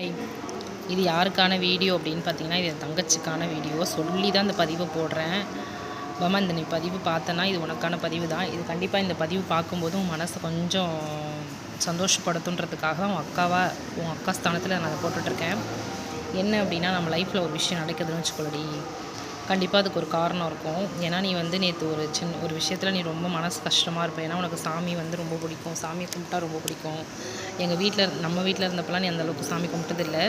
Hi இது யாருக்கான video அப்படின்னு பார்த்தீங்கன்னா இது என் தங்கச்சிக்கான வீடியோ. சொல்லி தான் இந்த பதிவை போடுறேன். பாமா இந்த நீ பதிவு பார்த்தனா இது உனக்கான பதிவு தான் இது கண்டிப்பாக இந்த பதிவு பார்க்கும்போது உன் மனசை கொஞ்சம் சந்தோஷப்படுத்துன்றதுக்காக உன் அக்காவாக உன் அக்கா ஸ்தானத்தில் நான் அதை போட்டுட்ருக்கேன் என்ன அப்படின்னா நம்ம லைஃப்பில் ஒரு விஷயம் நடக்குதுன்னு வச்சுக்கொள்ளடி கண்டிப்பாக அதுக்கு ஒரு காரணம் இருக்கும். ஏன்னா நீ வந்து நேற்று ஒரு சின்ன ஒரு விஷயத்தில் நீ ரொம்ப மனசு கஷ்டமாக இருப்ப. ஏன்னா உனக்கு சாமி வந்து ரொம்ப பிடிக்கும். சாமி கும்பிட்டா ரொம்ப பிடிக்கும். எங்கள் வீட்டில் நம்ம வீட்டில் இருந்தப்பெல்லாம் நீ அந்தளவுக்கு சாமி கும்பிட்டதில்லை.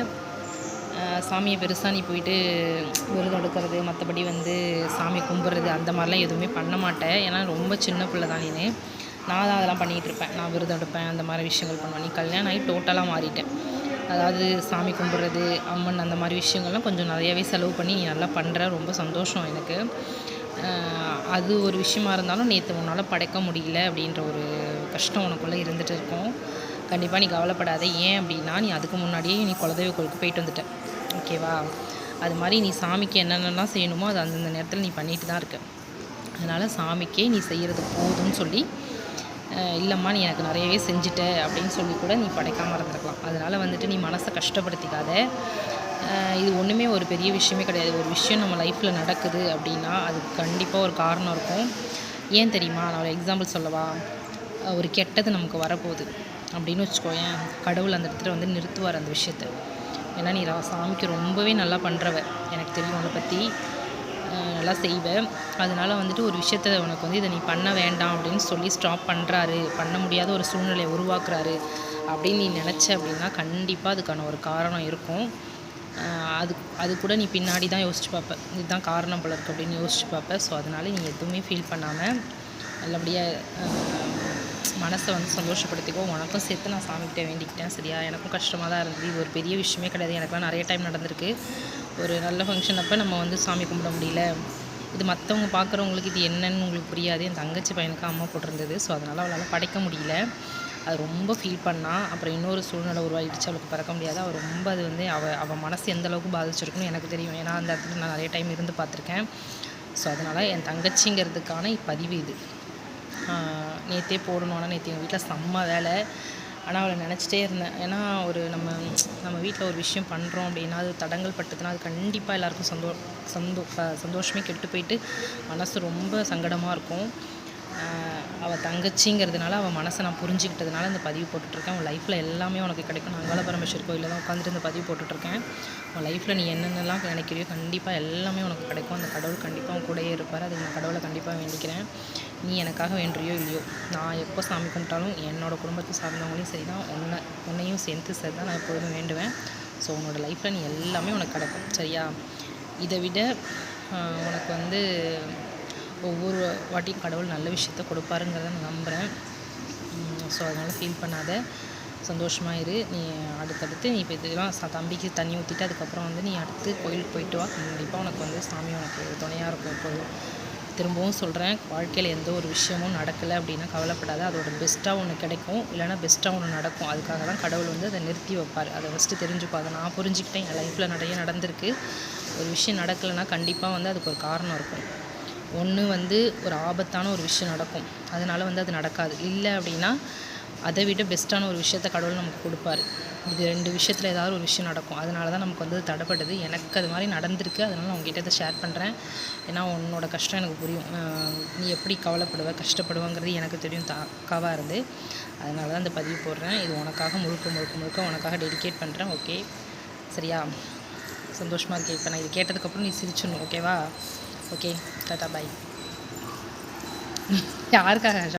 சாமியை பெருசாக நீ போயிட்டு விரதம் எடுக்கிறது மற்றபடி வந்து சாமி கும்பிட்றது அந்த மாதிரிலாம் எதுவுமே பண்ண மாட்டேன் ஏன்னா ரொம்ப சின்ன பிள்ளை தான் நீ நான் தான் அதெல்லாம் பண்ணிகிட்டு இருப்பேன். நான் விரதம் எடுப்பேன் அந்த மாதிரி விஷயங்கள் பண்ணுவேன். நீ கல்யாணம் ஆகி டோட்டலாக மாறிட்டேன் அதாவது சாமி கும்பிட்றது அம்மன் அந்த மாதிரி விஷயங்கள்லாம் கொஞ்சம் நிறையாவே செலவு பண்ணி நீ நல்லா பண்ணுற ரொம்ப சந்தோஷம் எனக்கு. அது ஒரு விஷயமா இருந்தாலும் நேற்று உன்னால் படைக்க முடியல அப்படின்ற ஒரு கஷ்டம் உனக்குள்ளே இருந்துகிட்டு இருக்கும். கண்டிப்பாக நீ கவலைப்படாத. ஏன் அப்படின்னா நீ அதுக்கு முன்னாடியே நீ குலதெய்வ கோயிலுக்கு போயிட்டு வந்துட்ட. ஓகேவா அது மாதிரி நீ சாமிக்கு என்னென்னலாம் செய்யணுமோ அது அந்தந்த நேரத்தில் நீ பண்ணிட்டு தான் இருக்க. அதனால் சாமிக்கே நீ செய்கிறது போதும்னு சொல்லி இல்லைம்மா நீ எனக்கு நிறையவே செஞ்சுட்ட அப்படின்னு சொல்லி கூட நீ படைக்காமல் இருந்திருக்கலாம். அதனால் வந்துட்டு நீ மனசை கஷ்டப்படுத்திக்காத. இது ஒன்றுமே ஒரு பெரிய விஷயமே கிடையாது. ஒரு விஷயம் நம்ம லைஃப்பில் நடக்குது அப்படின்னா அதுக்கு கண்டிப்பாக ஒரு காரணம் இருக்கும். ஏன் தெரியுமா? நான் ஒரு எக்ஸாம்பிள் சொல்லவா? ஒரு கெட்டது நமக்கு வரப்போகுது அப்படின்னு வச்சுக்கோயேன். கடவுள் அந்த இடத்துல வந்து நிறுத்துவார் அந்த விஷயத்த. ஏன்னா நீ சாமிக்கு ரொம்பவே நல்லா பண்ணுறவ எனக்கு தெரியும் அதை பற்றி நல்லா செய்வேன் அதனால் வந்துட்டு ஒரு விஷயத்த உனக்கு வந்து இதை நீ பண்ண வேண்டாம் அப்படின்னு சொல்லி ஸ்டாப் பண்ணுறாரு பண்ண முடியாத ஒரு சூழ்நிலையை உருவாக்குறாரு. அப்படின்னு நீ நினச்ச அப்படின்னா கண்டிப்பாக அதுக்கான ஒரு காரணம் இருக்கும். அது அது கூட நீ பின்னாடி தான் யோசிச்சு பார்ப்ப. இதுதான் காரணம் போல இருக்குது அப்படின்னு யோசிச்சு பார்ப்ப. ஸோ அதனால் நீ எதுவுமே ஃபீல் பண்ணாமல் நல்லபடியாக மனசை வந்து சந்தோஷப்படுத்திக்கோ உனக்கும் சேர்த்து நான் சாமிக்கிட்ட வேண்டிக்கிட்டேன். சரியா? எனக்கும் கஷ்டமாக தான் இருந்தது. இது ஒரு பெரிய விஷயமே கிடையாது. எனக்குலாம் நிறைய டைம் நடந்திருக்கு. ஒரு நல்ல ஃபங்க்ஷன் அப்போ நம்ம வந்து சாமி கும்பிட முடியல. இது மற்றவங்க பார்க்குறவங்களுக்கு இது என்னன்னு உங்களுக்கு புரியாது. என் தங்கச்சி பையனுக்கு அம்மா போட்டிருந்தது. ஸோ அதனால் அவளால் படைக்க முடியல. அது ரொம்ப ஃபீல் பண்ணால் அப்புறம் இன்னொரு சூழ்நிலை உருவாகிடுச்சு அவளுக்கு பறக்க முடியாது. அவள் ரொம்ப அது வந்து அவள் அவள் மனசு எந்த அளவுக்கு பாதிச்சிருக்குன்னு எனக்கு தெரியும். ஏன்னா அந்த இடத்துல நான் நிறைய டைம் இருந்து பார்த்துருக்கேன். ஸோ அதனால் என் தங்கச்சிங்கிறதுக்கான பதிவு இது. நேற்றே போடணும் ஆனால் நேற்று எங்கள் வீட்டில் செம்ம வேலை. ஆனால் அவளை நினச்சிட்டே இருந்தேன். ஏன்னா ஒரு நம்ம நம்ம வீட்டில் ஒரு விஷயம் பண்ணுறோம் அப்படின்னா அது தடங்கள் பட்டுதுன்னா அது கண்டிப்பாக எல்லாருக்கும் சந்தோ சந்தோ சந்தோஷமே கெட்டு போயிட்டு மனசு ரொம்ப சங்கடமாக இருக்கும். அவள் தங்கச்சிங்கிறதுனால அவள் மனசை நான் புரிஞ்சுக்கிட்டதுனால இந்த பதிவு போட்டுட்ருக்கேன். அவன் லைஃப்பில் எல்லாமே உனக்கு கிடைக்கும். நான் அங்காள பரமேஸ்வர் கோயிலில் தான் உட்காந்துட்டு இந்த பதிவு போட்டுட்ருக்கேன். உன் லைஃப்பில் நீ என்னென்னலாம் நினைக்கிறியோ கண்டிப்பாக எல்லாமே உனக்கு கிடைக்கும். அந்த கடவுள் கண்டிப்பாக உன் கூடயே இருப்பார். அதுக்கு நான் கடவுளை கண்டிப்பாக வேண்டிக்கிறேன். நீ எனக்காக வேண்டியோ இல்லையோ நான் எப்போ சாமி கும்பிட்டாலும் என்னோடய குடும்பத்தை சார்ந்தவங்களையும் சரி தான் உன்னை உன்னையும் சேர்த்து சரி தான் நான் எப்போதும் வேண்டுவேன். ஸோ உன்னோட லைஃப்பில் நீ எல்லாமே உனக்கு கிடைக்கும் சரியா? இதை விட உனக்கு வந்து ஒவ்வொரு வாட்டியும் கடவுள் நல்ல விஷயத்த கொடுப்பாருங்கிறத நான் நம்புகிறேன் ஸோ அதனால் ஃபீல் பண்ணாத. சந்தோஷமாக இரு. நீ அடுத்தடுத்து நீ இப்போ இதெல்லாம் தம்பிக்கு தண்ணி ஊற்றிட்டு அதுக்கப்புறம் வந்து நீ அடுத்து கோயிலுக்கு போயிட்டு வா. கண்டிப்பாக உனக்கு வந்து சாமி உனக்கு துணையாக இருக்கும் எப்போதும். திரும்பவும் சொல்கிறேன் வாழ்க்கையில் எந்த ஒரு விஷயமும் நடக்கலை அப்படின்னா கவலைப்படாத அதோட பெஸ்ட்டாக ஒன்று கிடைக்கும். இல்லைனா பெஸ்ட்டாக ஒன்று நடக்கும். அதுக்காக தான் கடவுள் வந்து அதை நிறுத்தி வைப்பார். அதை ஃபஸ்ட்டு தெரிஞ்சுக்கோ. அதை நான் புரிஞ்சுக்கிட்டேன். என் லைஃப்பில் நிறைய நடந்திருக்கு. ஒரு விஷயம் நடக்கலைன்னா கண்டிப்பாக வந்து அதுக்கு ஒரு காரணம் இருக்கும். ஒன்று வந்து ஒரு ஆபத்தான ஒரு விஷயம் நடக்கும். அதனால் வந்து அது நடக்காது. இல்லை அப்படின்னா அதை விட பெஸ்ட்டான ஒரு விஷயத்த கடவுள் நமக்கு கொடுப்பாரு. இது ரெண்டு விஷயத்தில் ஏதாவது ஒரு விஷயம் நடக்கும். அதனால தான் நமக்கு வந்து தடைப்படுது எனக்கு அது மாதிரி நடந்திருக்கு. அதனால் நான் உங்ககிட்ட இதை ஷேர் பண்ணுறேன் ஏன்னா உன்னோட கஷ்டம் எனக்கு புரியும். நீ எப்படி கவலைப்படுவ கஷ்டப்படுவேங்கிறது எனக்கு தெரியும். தாக்காவாக இருந்து. அதனால தான் இந்த பதிவு போடுறேன். இது உனக்காக முழுக்க முழுக்க முழுக்க உனக்காக டெடிகேட் பண்ணுறேன் ஓகே சரியா? சந்தோஷமாக இருக்கே. இப்போ நான் இது கேட்டதுக்கப்புறம் நீ சிரிச்சிடணும். ஓகேவா ஓகே டாட்டா பாய் யாருக்காக?